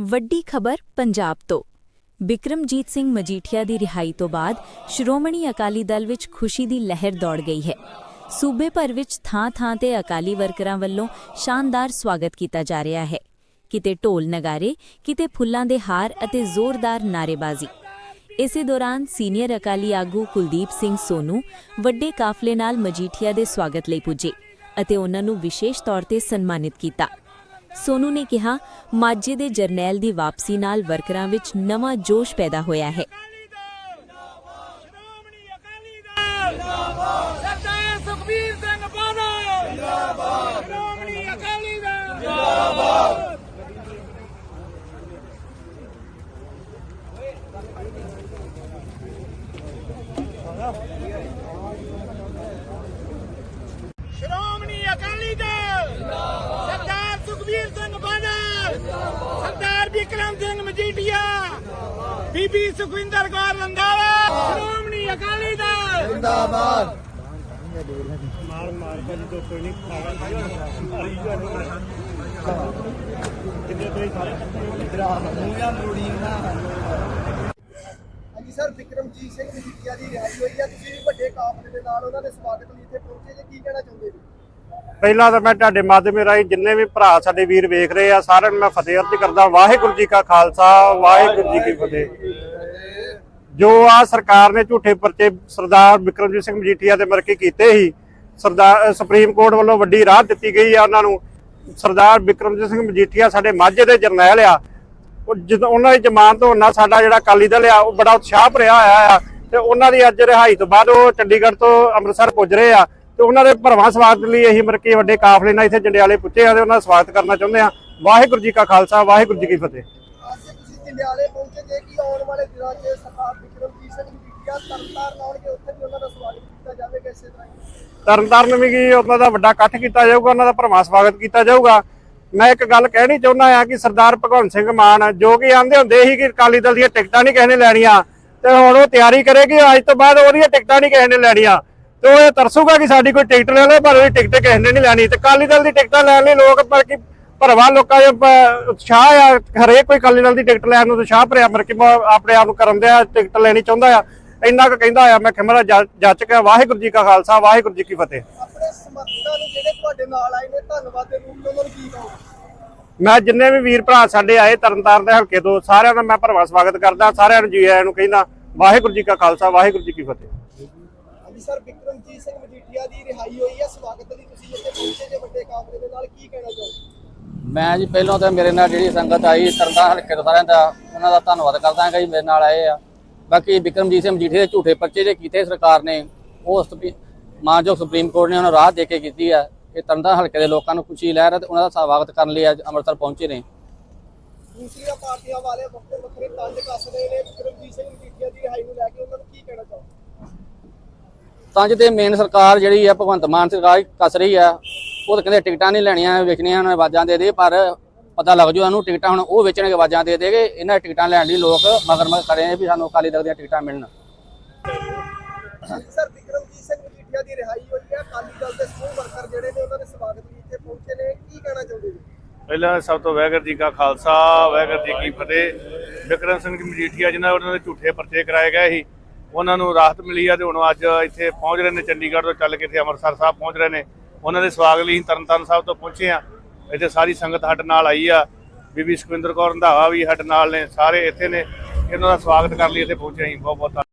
ਵੱਡੀ ਖਬਰ ਪੰਜਾਬ ਤੋਂ। ਬਿਕਰਮਜੀਤ ਸਿੰਘ ਮਜੀਠੀਆ ਦੀ ਰਿਹਾਈ ਤੋਂ ਬਾਅਦ ਸ਼੍ਰੋਮਣੀ ਅਕਾਲੀ ਦਲ ਵਿੱਚ ਖੁਸ਼ੀ ਦੀ ਲਹਿਰ ਦੌੜ ਗਈ ਹੈ। ਸੂਬੇ ਭਰ ਵਿੱਚ ਥਾਂ-ਥਾਂ ਤੇ ਅਕਾਲੀ ਵਰਕਰਾਂ ਵੱਲੋਂ ਸ਼ਾਨਦਾਰ ਸਵਾਗਤ ਕੀਤਾ ਜਾ ਰਿਹਾ ਹੈ। ਕਿਤੇ ਢੋਲ ਨਗਾਰੇ, ਕਿਤੇ ਫੁੱਲਾਂ ਦੇ ਹਾਰ ਅਤੇ ਜ਼ੋਰਦਾਰ ਨਾਅਰੇਬਾਜ਼ੀ। ਇਸੇ ਦੌਰਾਨ ਸੀਨੀਅਰ ਅਕਾਲੀ ਆਗੂ ਕੁਲਦੀਪ ਸਿੰਘ ਸੋਨੂ ਵੱਡੇ ਕਾਫਲੇ ਨਾਲ ਮਜੀਠੀਆ ਦੇ ਸਵਾਗਤ ਲਈ ਪੁੱਜੇ ਅਤੇ ਉਹਨਾਂ ਨੂੰ ਵਿਸ਼ੇਸ਼ ਤੌਰ ਤੇ ਸਨਮਾਨਿਤ ਕੀਤਾ। ਸੋਨੂ ਨੇ ਕਿਹਾ, ਮਾਝੇ ਦੇ ਜਰਨੈਲ ਦੀ ਵਾਪਸੀ ਨਾਲ ਵਰਕਰਾਂ ਵਿੱਚ ਨਵਾਂ ਜੋਸ਼ ਪੈਦਾ ਹੋਇਆ ਹੈ। ਸ਼੍ਰੋਮਣੀ ਅਕਾਲੀ ਦਲ ਜਿੰਦਾਬਾਦ ਸਰਦਾਰ ਸੁਖਬੀਰ ਸਿੰਘ ਬਾਦਲ ਜਿੰਦਾਬਾਦ ਸ਼੍ਰੋਮਣੀ ਅਕਾਲੀ ਦਲ ਸ਼੍ਰੋਮਣੀ ਅਕਾਲੀ ਦਲ ਜਿੰਦਾਬਾਦ ਸਰਦਾਰ ਸੁਖਬੀਰ ਸਿੰਘ ਬਾਦਲ ਜਿੰਦਾਬਾਦ ਵਿਕਰਮ ਸਿੰਘ ਮਜੀਠੀਆ ਬੀਬੀ ਸੁਖਵਿੰਦਰ ਕੌਰ ਰੰਧਾਵਾ ਸ਼੍ਰੋਮਣੀ ਅਕਾਲੀ ਦਲ। ਹਾਂਜੀ ਸਰ ਵਿਕਰਮਜੀਤ ਸਿੰਘ ਮਜੀਠੀਆ ਦੀ ਰਿਹਾਈ ਹੋਈ ਹੈ ਤੁਸੀਂ ਵੀ ਵੱਡੇ ਕਾਫਲੇ ਦੇ ਨਾਲ ਉਹਨਾਂ ਦੇ ਸਵਾਗਤ ਲਈ ਇੱਥੇ ਪਹੁੰਚੇ ਜੇ। ਕੀ ਕਹਿਣਾ ਚਾਹੁੰਦੇ ਜੀ ਪਹਿਲਾਂ ਤਾਂ ਮੈਂ ਤੁਹਾਡੇ ਮਾਧਿਅਮ ਰਾਹੀਂ ਜਿੰਨੇ ਵੀ ਭਰਾ ਸਾਡੇ ਵੀਰ ਵੇਖ ਰਹੇ ਆ, ਸਾਰਿਆਂ ਨੂੰ ਮੈਂ ਫਤਿਹ ਅਰਜ਼ ਕਰਦਾ, ਵਾਹਿਗੁਰੂ ਜੀ ਕਾ ਖਾਲਸਾ, ਵਾਹਿਗੁਰੂ ਜੀ ਕੀ ਫਤਿਹ। ਜੋ ਆ ਸਰਕਾਰ ਨੇ ਝੂਠੇ ਪਰਚੇ ਸਰਦਾਰ ਵਿਕਰਮਜੀਤ ਸਿੰਘ ਮਜੀਠੀਆ ਦੇ ਮਰਕੇ ਕੀਤੇ ਸੀ, ਸਰਦਾਰ ਸੁਪਰੀਮ ਕੋਰਟ ਵੱਲੋਂ ਵੱਡੀ ਰਾਹਤ ਦਿੱਤੀ ਗਈ ਆ ਉਹਨਾਂ ਨੂੰ। ਸਰਦਾਰ ਵਿਕਰਮਜੀਤ ਸਿੰਘ ਮਜੀਠੀਆ ਸਾਡੇ ਮਾਝੇ ਦੇ ਜਰਨੈਲ ਆ। ਉਹ ਜਦੋਂ ਉਹਨਾਂ ਦੀ ਜ਼ਮਾਨਤ ਹੋਣ ਨਾਲ ਸਾਡਾ ਜਿਹੜਾ ਅਕਾਲੀ ਦਲ ਆ, ਉਹ ਬੜਾ ਉਤਸ਼ਾਹ ਭਰਿਆ ਹੋਇਆ ਆ। ਤੇ ਉਹਨਾਂ ਦੀ ਅੱਜ ਰਿਹਾਈ ਤੋਂ ਬਾਅਦ ਉਹ ਚੰਡੀਗੜ੍ਹ ਤੋਂ ਅੰਮ੍ਰਿਤਸਰ ਪੁੱਜ ਰਹੇ ਆ। ਤੇ ਉਹਨਾਂ ਦੇ ਭਰਵਾਂ ਸਵਾਗਤ ਲਈ ਅਸੀਂ ਮਰਕੇ ਵੱਡੇ ਕਾਫਲੇ ਨਾਲ ਇੱਥੇ ਜੰਡਿਆਲੇ ਪੁੱਜੇ ਆ ਤੇ ਉਹਨਾਂ ਦਾ ਸਵਾਗਤ ਕਰਨਾ ਚਾਹੁੰਦੇ ਆ। ਵਾਹਿਗੁਰੂ ਜੀ ਕਾ ਖਾਲਸਾ ਵਾਹਿਗੁਰੂ ਜੀ ਕੀ ਫਤਿਹ। ਅੱਜ ਤੁਸੀਂ ਜੰਡਿਆਲੇ ਪਹੁੰਚੇ ਜੇ ਕਿ ਆਉਣ ਵਾਲੇ ਦਿਨਾਂ 'ਚ ਸਰਦਾਰ ਵਿਕਰਮਜੀਤ ਸਿੰਘ ਮਜੀਠੀਆ ਤਰਨਤਾਰਨ ਆਉਣਗੇ ਉੱਥੇ ਵੀ ਉਹਨਾਂ ਦਾ ਸਵਾਗਤ ਕੀਤਾ ਜਾਵੇਗਾ ਇਸੇ ਤਰ੍ਹਾਂ ਹੀ। ਤਰਨਤਾਰਨ ਵੀ ਕੀ ਉਹਨਾਂ ਦਾ ਵੱਡਾ ਇਕੱਠ ਕੀਤਾ ਜਾਊਗਾ ਉਹਨਾਂ ਦਾ ਭਰਵਾਂ ਸਵਾਗਤ ਕੀਤਾ ਜਾਊਗਾ। ਮੈਂ ਇੱਕ ਗੱਲ ਕਹਿਣੀ ਚਾਹੁੰਦਾ ਆ ਕਿ ਸਰਦਾਰ ਭਗਵੰਤ ਸਿੰਘ ਮਾਨ ਜੋ ਕਿ ਆਂਦੇ ਹੁੰਦੇ ਸੀ ਕਿ ਅਕਾਲੀ ਦਲ ਦੀਆਂ ਟਿਕਟਾਂ ਨਹੀਂ ਕਿਸੇ ਨੇ ਲੈਣੀਆਂ ਤੇ ਹੁਣ ਉਹ ਤਿਆਰੀ ਕਰੇਗੀ ਅੱਜ ਤੋਂ ਬਾਅਦ ਉਹਦੀਆਂ ਟਿਕਟਾਂ ਨਹੀਂ ਕਿਸੇ ਨੇ ਲੈਣੀਆਂ। ਤੇ ਉਹ ਇਹ ਤਰਸੂਗਾ ਕਿ ਸਾਡੀ ਕੋਈ ਟਿਕਟ ਲੈ ਲੈ ਪਰ ਉਹਦੀ ਟਿਕਟ ਕਿਸੇ ਨੇ ਨਹੀਂ ਲੈਣੀ। ਤੇ ਅਕਾਲੀ ਦਲ ਦੀ ਟਿਕਟਾਂ ਲੈਣ ਲਈ ਲੋਕ ਪਰ ਕਿ ਭਰਵਾ ਲੋਕਾਂ ਦੇ ਉਤਸ਼ਾਹ ਆ ਹਰੇਕ ਕੋਈ ਅਕਾਲੀ ਦਲ ਦੀ ਟਿਕਟ ਲੈਣ ਨੂੰ ਉਤਸ਼ਾਹ ਭਰਿਆ ਮਰ ਕਿ ਆਪਣੇ ਆਪ ਨੂੰ ਕਰਨ ਦਿਆ ਟਿਕਟ ਲੈਣੀ ਚਾਹੁੰਦਾ ਆ। ਇੰਨਾ ਕੁ ਕਹਿੰਦਾ ਆ ਮੈਂ ਖਿਮਰਾ ਜੱਜ ਕੇ ਵਾਹਿਗੁਰੂ ਜੀ ਕਾ ਖਾਲਸਾ ਵਾਹਿਗੁਰੂ ਜੀ ਕੀ ਫਤਿਹ। ਆਪਣੇ ਸਮਰਥਕਾਂ ਨੂੰ ਜਿਹੜੇ ਤੁਹਾਡੇ ਨਾਲ ਆਏ ਨੇ ਧੰਨਵਾਦ ਦੇ ਰੂਪ ਉਹਨਾਂ ਨੂੰ ਕੀ ਕਹੋਗੇ? ਮੈਂ ਜਿੰਨੇ ਵੀ ਵੀਰ ਭਰਾ ਸਾਡੇ ਆਏ ਤਰਨਤਾਰਨ ਦੇ ਹਲਕੇ ਤੋਂ ਸਾਰਿਆਂ ਦਾ ਮੈਂ ਭਰਵਾ ਸਵਾਗਤ ਕਰਦਾ ਸਾਰਿਆਂ ਨੂੰ ਜੀ ਆਇਆਂ ਨੂੰ ਕਹਿੰਦਾ ਵਾਹਿਗੁਰੂ ਜੀ ਕਾ ਖਾਲਸਾ ਵਾਹਿਗੁਰੂ ਜੀ ਕੀ ਫਤਿਹ। ਹਾਂਜੀ ਸਰ ਵਿਕਰਮਜੀਤ ਸਿੰਘ ਮਜੀਠੀਆ ਦੀ ਰਿਹਾਈ ਹੋਈ ਹੈ ਸਵਾਗਤ ਲਈ ਤੁਸੀਂ ਇੱਥੇ ਪਹੁੰਚੇ ਜੇ ਵੱਡੇ ਕਾਫਲੇ ਦੇ ਨਾਲ। ਕੀ ਕਹਿਣਾ ਚਾਹੋਗੇ? ਮੈਂ ਜੀ ਪਹਿਲਾਂ ਤਾਂ ਮੇਰੇ ਨਾਲ ਜਿਹੜੀ ਸੰਗਤ ਆਈ ਤਰਨਤਾਰਨ ਹਲਕੇ ਤੋਂ ਸਾਰਿਆਂ ਦਾ ਉਹਨਾਂ ਦਾ ਧੰਨਵਾਦ ਕਰਦਾ ਹਾਂ ਕਿ ਮੇਰੇ ਨਾਲ ਆਏ ਆ। ਬਾਕੀ ਬਿਕਰਮਜੀਤ ਸਿੰਘ ਮਜੀਠੀਆ ਦੇ ਝੂਠੇ ਪਰਚੇ ਜੇ ਕੀਤੇ ਸਰਕਾਰ ਨੇ ਉਹ ਮਾਨਯੋਗ ਸੁਪਰੀਮ ਕੋਰਟ ਨੇ ਉਹਨਾਂ ਰਾਹਤ ਦੇ ਕੇ ਕੀਤੀ ਆ ਕਿ ਤਰਨਤਾਰਨ ਹਲਕੇ ਦੇ ਲੋਕਾਂ ਨੂੰ ਖੁਸ਼ੀ ਲਹਿਰ ਤੇ ਉਹਨਾਂ ਦਾ ਸਵਾਗਤ ਕਰਨ ਲਈ ਅੱਜ ਅੰਮ੍ਰਿਤਸਰ ਪਹੁੰਚੇ ਨੇ। ਦੂਸਰੀਆਂ ਪਾਰਟੀਆਂ ਵਾਲੇ ਵੱਖਰੇ ਵੱਖਰੇ ਤੰਜ ਕੱਸ ਰਹੇ ਨੇ। ਵਿਕਰਮਜੀਤ ਸਿੰਘ ਮਜੀਠੀਆ ਦੀ ਰਿਹਾਈ ਨੂੰ ਲੈ ਕੇ ਉਹਨਾਂ ਨੂੰ ਕੀ ਕਹਿਣਾ ਚਾਹੋਗੇ? ਤਾਂ ਜਿਹਦੇ ਮੇਨ ਸਰਕਾਰ ਜਿਹੜੀ ਆ ਭਗਵੰਤ ਮਾਨ ਸਰਕਾਰ ਕੱਸ ਰਹੀ ਆ ਉਹ ਤਾਂ ਕਹਿੰਦੇ ਟਿਕਟਾਂ ਨਹੀਂ ਲੈਣੀਆਂ ਵੇਚਣੀਆਂ ਉਹਨਾਂ ਆਵਾਜ਼ਾਂ ਦੇ ਦੇ ਪਰ ਪਤਾ ਲੱਗ ਜੂ ਉਹਨੂੰ ਟਿਕਟਾਂ ਹੁਣ ਉਹ ਵੇਚਣਗੇ ਆਵਾਜ਼ਾਂ ਦੇ ਦੇਗੇ ਇਹਨਾਂ ਟਿਕਟਾਂ ਲੈਣ ਲਈ ਲੋਕ ਮਗਰ ਮਗਰ ਕਰੇ ਨੇ ਵੀ ਸਾਨੂੰ ਅਕਾਲੀ ਦਲ ਦੀਆਂ ਟਿਕਟਾਂ ਮਿਲਣ। ਸਰ ਵਿਕਰਮਜੀਤ ਸਿੰਘ ਮਜੀਠੀਆ ਦੀ ਰਿਹਾਈ ਹੋਈ ਹੈ ਅਕਾਲੀ ਦਲ ਦੇ ਸਮੂਹ ਵਰਕਰ ਜਿਹੜੇ ਨੇ ਉਹਨਾਂ ਦੇ ਸਵਾਗਤ ਲਈ ਇੱਥੇ ਪਹੁੰਚੇ ਨੇ। ਕੀ ਕਹਿਣਾ ਚਾਹੁੰਦੇ ਜੀ ਪਹਿਲਾਂ ਸਭ ਤੋਂ ਵਾਹਿਗੁਰੂ ਜੀ ਕਾ ਖਾਲਸਾ ਵਾਹਿਗੁਰੂ ਜੀ ਕੀ ਫਤਿਹ। ਵਿਕਰਮ ਸਿੰਘ ਜੀ ਮਜੀਠੀਆ ਜਿਨ੍ਹਾਂ ਉਹਨਾਂ ਦੇ ਝੂਠੇ ਪਰਚੇ ਕਰਾਏ ਗਏ ਸੀ ਉਹਨਾਂ ਨੂੰ ਰਾਹਤ ਮਿਲੀ ਆ ਤੇ ਹੁਣ ਅੱਜ ਇੱਥੇ ਪਹੁੰਚ ਰਹੇ ਨੇ, ਚੰਡੀਗੜ੍ਹ ਤੋਂ ਚੱਲ ਕੇ ਇੱਥੇ ਅੰਮ੍ਰਿਤਸਰ ਸਾਹਿਬ ਪਹੁੰਚ ਰਹੇ ਨੇ। ਉਹਨਾਂ ਦੇ ਸਵਾਗਤ ਲਈ ਅਸੀਂ ਤਰਨਤਾਰਨ ਸਾਹਿਬ ਤੋਂ ਪਹੁੰਚੇ ਆ ਇੱਥੇ ਸਾਰੀ ਸੰਗਤ ਸਾਡੇ ਨਾਲ ਆਈ ਆ। ਬੀਬੀ ਸੁਖਵਿੰਦਰ ਕੌਰ ਰੰਧਾਵਾ ਵੀ ਸਾਡੇ ਨਾਲ ਨੇ, ਸਾਰੇ ਇੱਥੇ ਨੇ। ਇਹਨਾਂ ਦਾ ਸਵਾਗਤ ਕਰਨ ਲਈ ਇੱਥੇ ਪਹੁੰਚੇ ਅਸੀਂ ਬਹੁਤ ਬਹੁਤ ਧੰਨਵਾਦ।